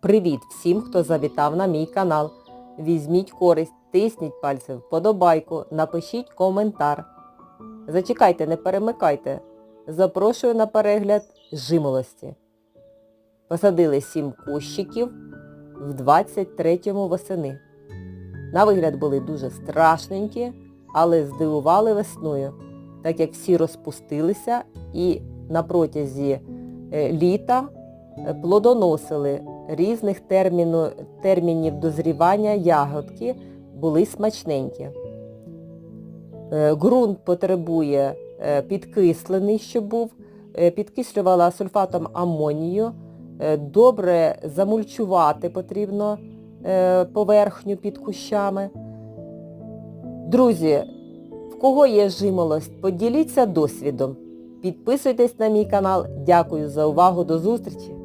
Привіт всім, хто завітав на мій канал. Візьміть користь, тисніть пальцем вподобайку, напишіть коментар. Зачекайте, не перемикайте. Запрошую на перегляд жимолості. Посадили 7 кущиків в 23-му восени. На вигляд були дуже страшненькі, але здивували весною, так як всі розпустилися і на протязі е, літа плодоносили різних терміну, термінів дозрівання ягодки були смачненькі. Е, Ґрунт потребує е, підкислений, щоб був. Е, Підкислювала сульфатом амонію. Е, Добре замульчувати потрібно е, поверхню під кущами. Друзі, в кого є жимолость, поділіться досвідом. Підписуйтесь на мій канал. Дякую за увагу. До зустрічі!